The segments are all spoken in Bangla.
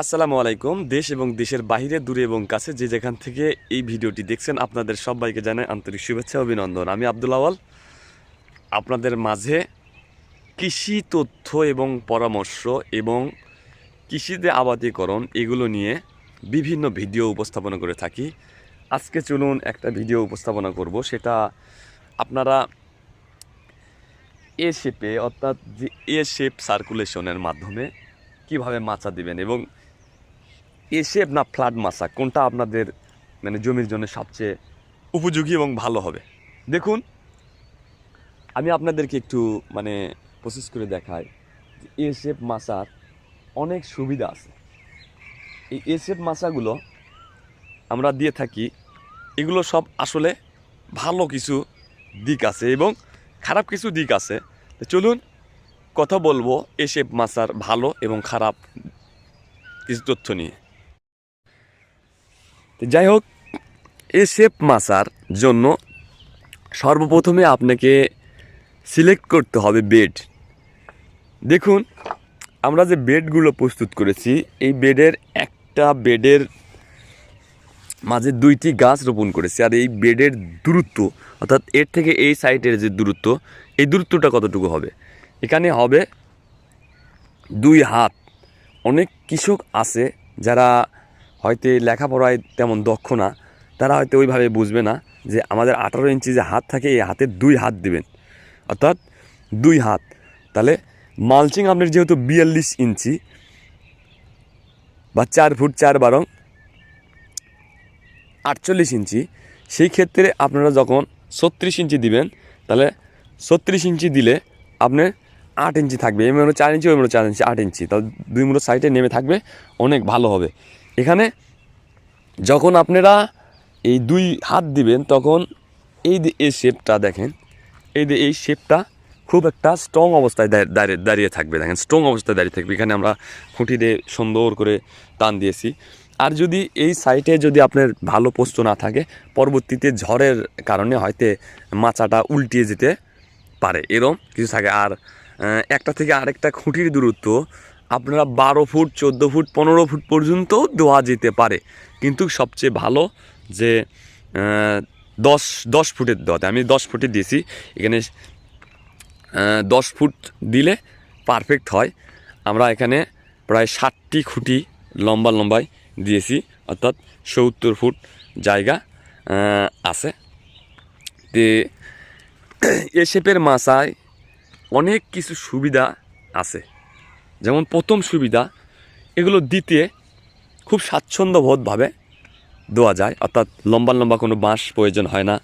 আসসালামু আলাইকুম। দেশ এবং দেশের বাইরে, দূরে এবং কাছে যে যেখান থেকে এই ভিডিওটি দেখছেন, আপনাদের সবাইকে জানাই আন্তরিক শুভেচ্ছা অভিনন্দন। আমি আব্দুল আওয়াল আপনাদের মাঝে কৃষি তথ্য এবং পরামর্শ এবং কৃষিতে আবাদীকরণ এগুলো নিয়ে বিভিন্ন ভিডিও উপস্থাপনা করে থাকি। আজকে চলুন একটা ভিডিও উপস্থাপনা করব। সেটা আপনারা এ শেপে, অর্থাৎ যে এ শেপ সার্কুলেশনের মাধ্যমে কীভাবে মাচা দিবেন এবং এ শেপ না ফ্ল্যাট মাছা কোনটা আপনাদের মানে জমির জন্য সবচেয়ে উপযোগী এবং ভালো হবে? দেখুন, আমি আপনাদেরকে একটু মানে প্রসেস করে দেখাই যে এ শেপ মাছার অনেক সুবিধা আছে। এই এ শেপ মাছাগুলো আমরা দিয়ে থাকি, এগুলো সব আসলে ভালো কিছু দিক আছে এবং খারাপ কিছু দিক আছে। চলুন, কথা বলব এ মাছার ভালো এবং খারাপ কিছু তথ্য নিয়ে। যাই হোক এ শেপ মাছার জন্য সর্বপ্রথমে আপনাকে সিলেক্ট করতে হবে বেড দেখুন, আমরা যে বেডগুলো প্রস্তুত করেছি, এই বেডের একটা বেডের মাঝে দুইটি গাছ রোপণ করেছি, আর এই বেডের দূরত্ব, অর্থাৎ এর থেকে এই সাইডের যে দূরত্ব, এই দূরত্বটা কতটুকু হবে? এখানে হবে দুই হাত। অনেক কৃষক আছে যারা হয়তো লেখাপড়ায় তেমন দক্ষ না, তারা হয়তো ওইভাবে বুঝবে না যে আমাদের আঠারো ইঞ্চি যে হাত থাকে, এই হাতে দুই হাত দিবেন। অর্থাৎ দুই হাত। তাহলে মালচিং আপনার যেহেতু বিয়াল্লিশ ইঞ্চি বা চার ফুট চার বারং আটচল্লিশ ইঞ্চি, সেই ক্ষেত্রে আপনারা যখন ছত্রিশ ইঞ্চি দিবেন, তাহলে ছত্রিশ ইঞ্চি দিলে আপনার আট ইঞ্চি থাকবে। এই মনে চার ইঞ্চি ওই চার ইঞ্চি, আট ইঞ্চি। তাহলে দুই মুলো সাইডে নেমে থাকবে, অনেক ভালো হবে। এখানে যখন আপনারা এই দুই হাত দিবেন, তখন এই যে এই শেপটা দেখেন, এই যে এই শেপটা খুব একটা স্ট্রং অবস্থায় দাঁড়িয়ে- দাঁড়িয়ে থাকবে। দেখেন স্ট্রং অবস্থায় দাঁড়িয়ে থাকবে। এখানে আমরা খুঁটি দিয়ে সুন্দর করে টান দিয়েছি। আর যদি এই সাইটে যদি আপনার ভালো পোস্ত না থাকে, পরবর্তীতে ঝড়ের কারণে হয়তো মাচাটা উল্টিয়ে যেতে পারে। এরম কিছু থাকে। আর একটা থেকে আরেকটা খুঁটির দূরত্ব আপনারা বারো ফুট, চোদ্দ ফুট, পনেরো ফুট পর্যন্ত দেওয়া যেতে পারে। কিন্তু সবচেয়ে ভালো যে দশ দশ ফুটের দেওয়াতে আমি দশ ফুটে দিয়েছি, এখানে দশ ফুট দিলে পারফেক্ট হয়। আমরা এখানে প্রায় ষাটটি খুঁটি লম্বা লম্বায় দিয়েছি, অর্থাৎ সত্তর ফুট জায়গা আছে। তে, এ শেপের মাছায় অনেক কিছু সুবিধা আছে। যেমন প্রথম সুবিধা, এগুলো দিতে খুব স্বাচ্ছন্দ্যবোধভাবে দেওয়া যায়। অর্থাৎ লম্বা লম্বা কোনো বাঁশ প্রয়োজন হয় না।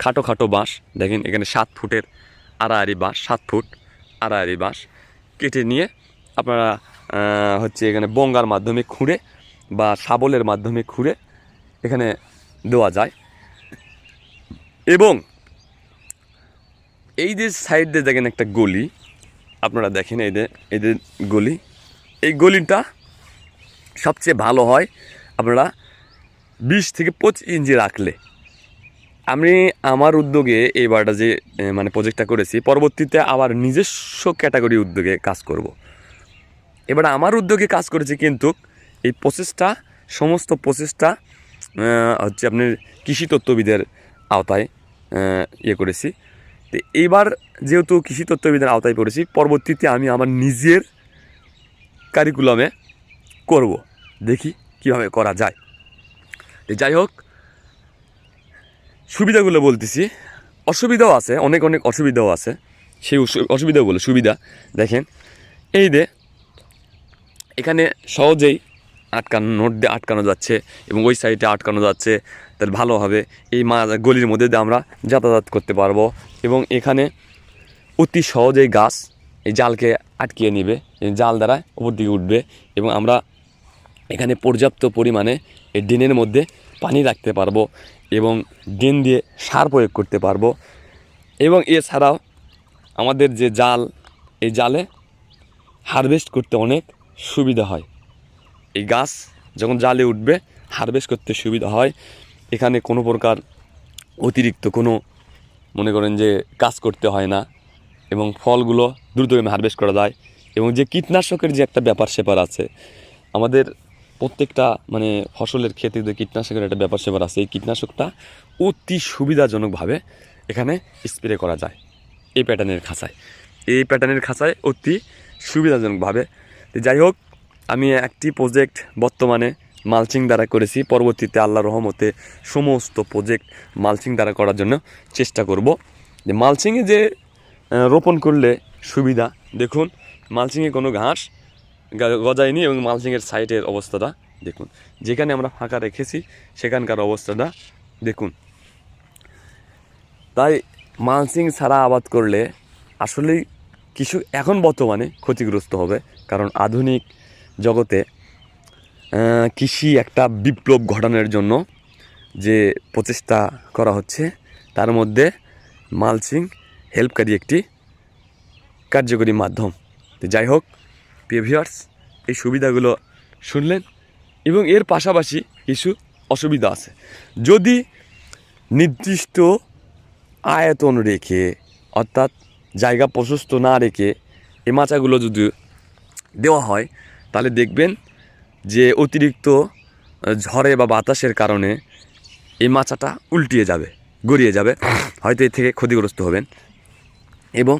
খাটো খাটো বাঁশ, দেখেন এখানে সাত ফুটের আড়াআড়ি বাঁশ, সাত ফুট আড়াআড়ি বাঁশ কেটে নিয়ে আপনারা হচ্ছে এখানে বঙ্গার মাধ্যমে খুঁড়ে বা শাবলের মাধ্যমে খুঁড়ে এখানে দেওয়া যায়। এবং এই যে সাইড দিয়ে দেখেন একটা গলি আপনারা দেখেন এই যে গলি। এই গলিটা সবচেয়ে ভালো হয় আপনারা বিশ থেকে পঁচিশ ইঞ্চি রাখলে। আমি আমার উদ্যোগে এইবারটা যে মানে প্রজেক্টটা করেছি, পরবর্তীতে আবার নিজস্ব ক্যাটাগরি উদ্যোগে কাজ করব। এবার আমার উদ্যোগে কাজ করেছি কিন্তু এই প্রসেসটা সমস্ত প্রসেসটা হচ্ছে আপনার কৃষি তত্ত্ববিদের আওতায় ইয়ে করেছি। তো এইবার যেহেতু কৃষি তত্ত্ববিদের আওতায় পড়েছি, পরবর্তীতে আমি আমার নিজের কারিকুলামে করব। দেখি কীভাবে করা যায়। তো যাই হোক, সুবিধাগুলো বলতেছি। অসুবিধাও আছে, অনেক অনেক অসুবিধাও আছে। সেই অসুবিধাগুলো, সুবিধা, দেখেন। এই দে এখানে সহজেই আটকানো, নোট দিয়ে আটকানো যাচ্ছে এবং ওই সাইডে আটকানো যাচ্ছে, তাহলে ভালো হবে। এই মা, গলির মধ্যে দিয়ে আমরা যাতায়াত করতে পারব এবং এখানে অতি সহজেই গাছ এই জালকে আটকিয়ে নেবে জাল দ্বারা উপর দিকে উঠবে এবং আমরা এখানে পর্যাপ্ত পরিমাণে এই ড্রেনের মধ্যে পানি রাখতে পারব এবং ড্রেন দিয়ে সার প্রয়োগ করতে পারব এবং এছাড়াও আমাদের যে জাল, এই জালে হারভেস্ট করতে অনেক সুবিধা হয়। এই গাছ যখন জালে উঠবে হারভেস্ট করতে সুবিধা হয়। এখানে কোনো প্রকার অতিরিক্ত কোনো মনে করেন যে কাজ করতে হয় না এবং ফলগুলো দ্রুতগামী হারভেস্ট করা যায় এবং যে কীটনাশকের যে একটা ব্যাপার স্যাপার আছে, আমাদের প্রত্যেকটা মানে ফসলের ক্ষেতে যে কীটনাশকের একটা ব্যাপার স্যাপার আছে, এই কীটনাশকটা অতি সুবিধাজনকভাবে এখানে স্প্রে করা যায় এই প্যাটার্নের খাঁচায়। এই প্যাটার্নের খাঁচায় অতি সুবিধাজনকভাবে। যাই হোক আমি একটি প্রজেক্ট বর্তমানে মালচিং দ্বারা করেছি। পরবর্তীতে আল্লাহ রহমতে সমস্ত প্রজেক্ট মালচিং দ্বারা করার জন্য চেষ্টা করব। যে মালচিংয়ে যে রোপণ করলে সুবিধা, দেখুন মালচিংয়ে কোনো ঘাস গজায়নি এবং মালচিংয়ের সাইডের অবস্থাটা দেখুন। যেখানে আমরা ফাঁকা রেখেছি, সেখানকার অবস্থাটা দেখুন। তাই মালচিং ছাড়া আবাদ করলে আসলেই কিছু এখন বর্তমানে ক্ষতিগ্রস্ত হবে। কারণ আধুনিক জগতে কৃষি একটা বিপ্লব ঘটানোর জন্য যে প্রচেষ্টা করা হচ্ছে, তার মধ্যে মালচিং হেল্পকারী একটি কার্যকরী মাধ্যম। তো যাই হোক পেভিয়ার্স এই সুবিধাগুলো শুনলেন এবং এর পাশাপাশি কিছু অসুবিধা আছে। যদি নির্দিষ্ট আয়তন রেখে, অর্থাৎ জায়গা প্রশস্ত না রেখে এই মাচাগুলো যদি দেওয়া হয় তাহলে দেখবেন যে অতিরিক্ত ঝড়ে বা বাতাসের কারণে এই মাচাটা উল্টিয়ে যাবে, গড়িয়ে যাবে, হয়তো এর থেকে ক্ষতিগ্রস্ত হবেন। এবং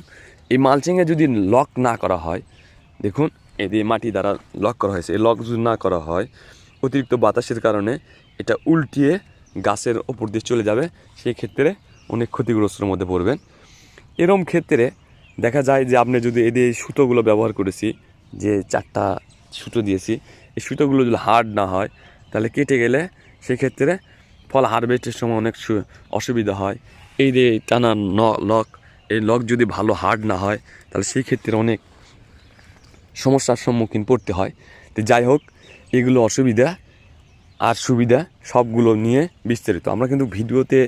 এই মালচিংয়ে যদি লক না করা হয়, দেখুন যে মাটি দ্বারা লক করা হয়েছে, এই লক যদি না করা হয়, অতিরিক্ত বাতাসের কারণে এটা উল্টিয়ে গাছের ওপর দিয়ে চলে যাবে, সেই ক্ষেত্রে অনেক ক্ষতিগ্রস্তর মধ্যে পড়বেন। এরম ক্ষেত্রে দেখা যায় যে আপনি যদি এদের সুতোগুলো ব্যবহার করেছি, যে চারটা সুতো দিয়েছি। এই সুতোগুলো যদি হার্ড না হয়, তাহলে কেটে গেলে সেক্ষেত্রে ফল হারভেস্টের সময় অনেক অসুবিধা হয়। এই যে টানা লক, এই লক যদি ভালো হার্ড না হয়, তাহলে সেই ক্ষেত্রে অনেক সমস্যার সম্মুখীন পড়তে হয়। তো যাই হোক, এগুলো অসুবিধা আর সুবিধা সবগুলো নিয়ে বিস্তারিত। আমরা কিন্তু ভিডিওতে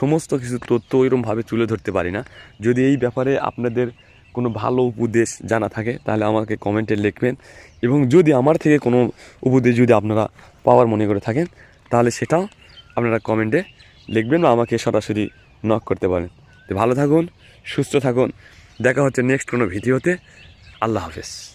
সমস্ত কিছু তথ্য ওইরকমভাবে তুলে ধরতে পারি না। যদি এই ব্যাপারে আপনাদের কোনো ভালো উপদেশ জানা থাকে, তাহলে আমাকে কমেন্টে লিখবেন। এবং যদি আমার থেকে কোনো উপদেশ যদি আপনারা পাওয়ার মনে করে থাকেন, তাহলে সেটাও আপনারা কমেন্টে লিখবেন বা আমাকে সরাসরি নক করতে পারেন। তো ভালো থাকুন, সুস্থ থাকুন। দেখা হচ্ছে নেক্সট কোনো ভিডিওতে। আল্লাহ হাফেজ।